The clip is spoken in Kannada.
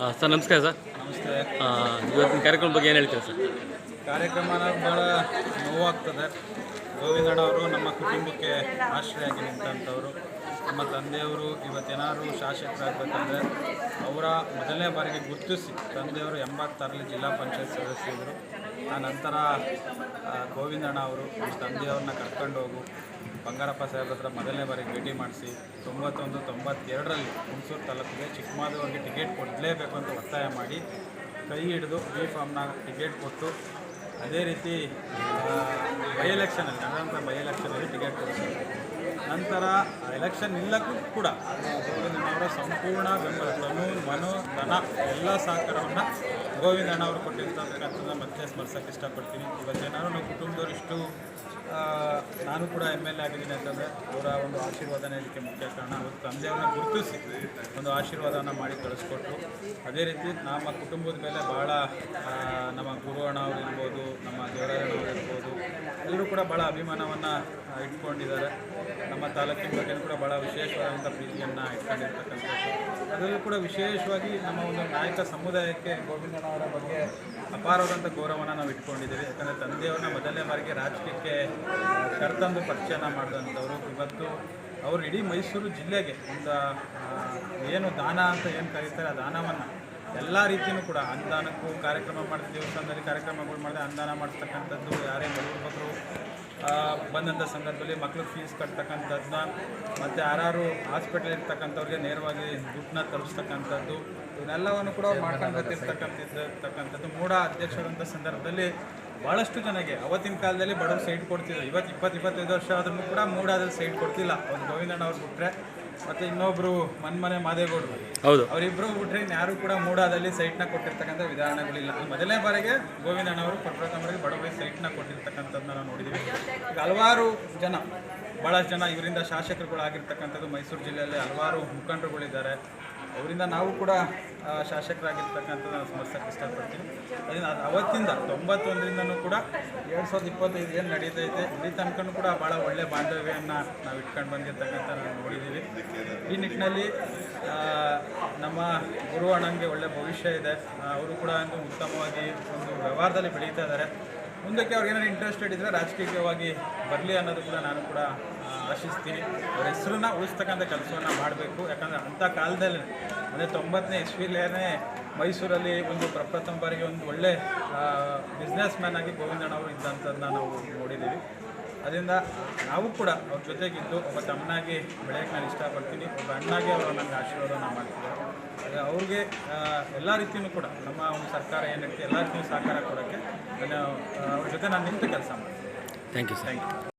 ಸರ್, ನಮಸ್ಕಾರ ಸರ್. ನಮಸ್ತೆ ಇವತ್ತಿನ ಕಾರ್ಯಕ್ರಮದ ಬಗ್ಗೆ ಏನು ಹೇಳ್ತೀರಾ ಸರ್? ಕಾರ್ಯಕ್ರಮ ಭಾಳ ನೋವಾಗ್ತದೆ. ಗೋವಿಂದಣ್ಣವರು ನಮ್ಮ ಕುಟುಂಬಕ್ಕೆ ಆಶ್ರಯಾಗಿ ನಿಂತಂಥವ್ರು. ನಮ್ಮ ತಂದೆಯವರು ಇವತ್ತೇನಾದ್ರು ಶಾಸಕರಾಗಬೇಕಂದ್ರೆ ಅವರ ಮೊದಲನೇ ಬಾರಿಗೆ ಗುರುತಿಸಿ ತಂದೆಯವರು ಎಂಬತ್ತಾರಲ್ಲಿ ಜಿಲ್ಲಾ ಪಂಚಾಯತ್ ಸದಸ್ಯರು ಆ ನಂತರ ಗೋವಿಂದಣ್ಣ ಅವರು ತಂದೆಯವ್ರನ್ನ ಕರ್ಕೊಂಡು ಹೋಗು ಬಂಗಾರಪ್ಪ ಸಾಹೇಬ್ರ ಹತ್ರ ಮೊದಲನೇ ಬಾರಿ ಭೇಟಿ ಮಾಡಿಸಿ ತೊಂಬತ್ತೊಂದು, ತೊಂಬತ್ತೆರಡರಲ್ಲಿ ಹುಣಸೂರು ತಾಲೂಕಿಗೆ ಚಿಕ್ಕಮಾದವ್ರಿಗೆ ಟಿಕೆಟ್ ಕೊಡಲೇಬೇಕು ಅಂತ ಒತ್ತಾಯ ಮಾಡಿ ಕೈ ಹಿಡಿದು ಬಿ ಫಾರ್ಮ್ನ ಟಿಕೆಟ್ ಕೊಟ್ಟು ಅದೇ ರೀತಿ ಬೈ ಎಲೆಕ್ಷನಲ್ಲಿ ನಡೆದಂಥ ಬೈ ಎಲೆಕ್ಷನಲ್ಲಿ ಟಿಕೆಟ್ ಕೊಡಿಸಿ ನಂತರ ಎಲೆಕ್ಷನ್ ಇಲ್ಲಕ್ಕೂ ಕೂಡ ಗೋವಿಂದಣ್ಣವರ ಸಂಪೂರ್ಣ ಬೆಂಬಲ, ತನು, ಮನು ಧನ ಎಲ್ಲ ಸಹಕಾರವನ್ನು ಗೋವಿಂದಣ್ಣ ಅವರು ಕೊಟ್ಟಿರ್ತಕ್ಕಂಥದ್ದನ್ನು ಮತ್ತೆ ಸ್ಮರಿಸೋಕ್ಕೆ ಇಷ್ಟಪಡ್ತೀನಿ. ಇವತ್ತು ನಾವು ನಮ್ಮ ಕುಟುಂಬದವರಿಷ್ಟು ನಾನು ಕೂಡ ಎಂ ಎಲ್ ಎ ಆಗಿದ್ದೀನಿ ಅಂತಂದರೆ ಅವರ ಒಂದು ಆಶೀರ್ವಾದನೇ ಇದಕ್ಕೆ ಮುಖ್ಯ ಕಾರಣ. ಅವತ್ತು ತಂದೆಯವ್ರನ್ನ ಗುರುತಿಸಿ ಒಂದು ಆಶೀರ್ವಾದನ ಮಾಡಿ ಕಳಿಸ್ಕೊಟ್ರು. ಅದೇ ರೀತಿ ನಮ್ಮ ಕುಟುಂಬದ ಮೇಲೆ ಭಾಳ ನಮ್ಮ ಗುರು ಅಣ್ಣ ಅವ್ರು ಇರ್ಬೋದು ನಮ್ಮ ದೇವರಾಜಣ್ಣ ಅವ್ರು ಇರ್ಬೋದು ಎಲ್ಲರೂ ಕೂಡ ಭಾಳ ಅಭಿಮಾನವನ್ನು ಇಟ್ಕೊಂಡಿದ್ದಾರೆ. ನಮ್ಮ ತಾಲೂಕಿನ ಬಗ್ಗೆ ಕೂಡ ಭಾಳ ವಿಶೇಷವಾದಂಥ ಪ್ರೀತಿಯನ್ನು ಇಟ್ಕೊಂಡಿರ್ತಕ್ಕಂಥದ್ದು. ಅದರಲ್ಲೂ ಕೂಡ ವಿಶೇಷವಾಗಿ ನಮ್ಮ ಒಂದು ನಾಯಕ ಸಮುದಾಯಕ್ಕೆ ಗೋವಿಂದನವರ ಬಗ್ಗೆ ಅಪಾರವಾದಂಥ ಗೌರವನ ನಾವು ಇಟ್ಕೊಂಡಿದ್ದೀವಿ. ಯಾಕಂದರೆ ತಂದೆಯವ್ರನ್ನ ಮೊದಲನೇ ಬಾರಿಗೆ ರಾಜಕೀಯಕ್ಕೆ ಕರ್ತಂದು ಪರಿಚಯನ ಮಾಡಿದಂಥವ್ರು. ಇವತ್ತು ಅವರು ಇಡೀ ಮೈಸೂರು ಜಿಲ್ಲೆಗೆ ಒಂದು ಏನು ದಾನ ಅಂತ ಏನು ಕರೀತಾರೆ, ಆ ದಾನವನ್ನು ಎಲ್ಲ ರೀತಿಯೂ ಕೂಡ ಅನುದಾನಕ್ಕೂ ಕಾರ್ಯಕ್ರಮ ಮಾಡಿದ ದೇವಸ್ಥಾನದಲ್ಲಿ ಕಾರ್ಯಕ್ರಮಗಳು ಮಾಡಿದೆ ಅನುದಾನ ಮಾಡಿಸ್ತಕ್ಕಂಥದ್ದು ಯಾರೇ ಬಡವರು ಬಂದಂಥ ಸಂದರ್ಭದಲ್ಲಿ ಮಕ್ಳು ಫೀಸ್ ಕಟ್ತಕ್ಕಂಥದ್ದನ್ನ ಮತ್ತು ಯಾರು ಹಾಸ್ಪಿಟಲ್ ಇರ್ತಕ್ಕಂಥವ್ರಿಗೆ ನೇರವಾಗಿ ದುಡ್ಡನ್ನ ತಲುಪಿಸ್ತಕ್ಕಂಥದ್ದು, ಇವನ್ನೆಲ್ಲವನ್ನು ಕೂಡ ಮಾಡ್ಕೊಂಡು ಮೂಡ ಅಧ್ಯಕ್ಷರಂಥ ಸಂದರ್ಭದಲ್ಲಿ ಭಾಳಷ್ಟು ಜನಗೆ ಅವತ್ತಿನ ಕಾಲದಲ್ಲಿ ಬಡವರು ಸೈಟ್ ಕೊಡ್ತಿದ್ರು, ಇವತ್ತು ಇಪ್ಪತ್ತು, ಇಪ್ಪತ್ತೈದು ವರ್ಷ ಆದ್ರೂ ಕೂಡ ಮೂಡಾದಲ್ಲಿ ಸೈಟ್ ಕೊಡ್ತಿಲ್ಲ. ಒಂದು ಗೋವಿಂದಣ್ಣ ಅವ್ರು ಬಿಟ್ಟರೆ ಮತ್ತು ಇನ್ನೊಬ್ಬರು ಮನ್ಮನೆ ಮಾದೇಗೌಡರು. ಹೌದು. ಅವರಿಬ್ರು ಬಿಟ್ರೆ ಯಾರು ಕೂಡ ಮೂಡಾದಲ್ಲಿ ಸೈಟ್ನ ಕೊಟ್ಟಿರ್ತಕ್ಕಂಥ ವಿಧಾನಗಳಿಲ್ಲ. ಮೊದಲನೇ ಬಾರಿಗೆ ಗೋವಿಂದಣ್ಣವರು ಪ್ರಪ್ರಥಮರಿಗೆ ಬಡವರಿಗೆ ಸೈಟ್ನ ಕೊಟ್ಟಿರ್ತಕ್ಕಂಥದ್ದನ್ನ ನಾವು ನೋಡಿದ್ದೀವಿ ಈಗ ಹಲವಾರು ಜನ ಭಾಳಷ್ಟು ಜನ ಇವರಿಂದ ಶಾಸಕರುಗಳಾಗಿರ್ತಕ್ಕಂಥದ್ದು ಮೈಸೂರು ಜಿಲ್ಲೆಯಲ್ಲಿ ಹಲವಾರು ಮುಖಂಡರುಗಳಿದ್ದಾರೆ. ಅವರಿಂದ ನಾವು ಕೂಡ ಶಾಸಕರಾಗಿರ್ತಕ್ಕಂಥದ್ದು ನಾನು ಸ್ಮರಿಸೋಕ್ಕೆ ಇಷ್ಟಪಡ್ತೀನಿ. ಅದರಿಂದ ಅದು ಅವತ್ತಿಂದ ತೊಂಬತ್ತೊಂದರಿಂದನೂ ಕೂಡ ಎರಡು ಸಾವಿರದ ಇಪ್ಪತ್ತೈದು ಏನು ನಡೀತೈತೆ ಇಲ್ಲಿ ತನಕನೂ ಕೂಡ ಭಾಳ ಒಳ್ಳೆಯ ಬಾಂಧವ್ಯವನ್ನು ನಾವು ಇಟ್ಕೊಂಡು ಬಂದಿರ್ತಕ್ಕಂಥ ನಾವು ನೋಡಿದ್ದೀವಿ ಈ ನಿಟ್ಟಿನಲ್ಲಿ ನಮ್ಮ ಗುರು ಅಣ್ಣಂಗೆ ಒಳ್ಳೆಯ ಭವಿಷ್ಯ ಇದೆ. ಅವರು ಕೂಡ ಒಂದು ಉತ್ತಮವಾಗಿ ಒಂದು ವ್ಯವಹಾರದಲ್ಲಿ ಬೆಳೀತಾ ಇದ್ದಾರೆ ಮುಂದಕ್ಕೆ ಅವ್ರಿಗೆ ಏನಾದ್ರು ಇಂಟ್ರೆಸ್ಟೆಡ್ ಇದ್ದರೆ ರಾಜಕೀಯವಾಗಿ ಬರಲಿ ಅನ್ನೋದು ಕೂಡ ನಾನು ಕೂಡ ಆಶಿಸ್ತೀನಿ. ಅವ್ರ ಹೆಸರನ್ನ ಉಳಿಸ್ತಕ್ಕಂಥ ಕೆಲಸವನ್ನು ಮಾಡಬೇಕು. ಯಾಕಂದರೆ ಅಂಥ ಕಾಲದಲ್ಲಿ ಅಂದರೆ ತೊಂಬತ್ತನೇ ಇಸ್ವಿಲೇನೆ ಮೈಸೂರಲ್ಲಿ ಒಂದು ಪ್ರಪ್ರಥಮ ಬಾರಿಗೆ ಒಂದು ಒಳ್ಳೆ ಬಿಸ್ನೆಸ್ ಮ್ಯಾನ್ ಆಗಿ ಗೋವಿಂದಣ್ಣವರು ಇದ್ದಂಥದ್ದನ್ನ ನಾವು ನೋಡಿದ್ದೀವಿ. ಅದರಿಂದ ನಾವು ಕೂಡ ಅವ್ರ ಜೊತೆಗಿದ್ದು ಒಬ್ಬ ತಮ್ಮನಾಗಿ ಬೆಳೆಯೋಕ್ಕೆ ನಾನು ಇಷ್ಟಪಡ್ತೀನಿ. ಒಬ್ಬ ಅಣ್ಣಾಗಿ ಅವರು ನನಗೆ ಆಶೀರ್ವಾದನ ಮಾಡ್ತಿದ್ದಾರೆ. ಅವ್ರಿಗೆ ಎಲ್ಲ ರೀತಿಯೂ ಕೂಡ ನಮ್ಮ ಒಂದು ಸರ್ಕಾರ ಏನಿರುತ್ತೆ ಎಲ್ಲ ರೀತಿಯೂ ಸಹಕಾರ ಕೊಡೋಕ್ಕೆ ನಾನು ಅವ್ರ ಜೊತೆ ನಾನು ನಿಂತು ಕೆಲಸ ಮಾಡ್ತೀನಿ. Thank you sir thank you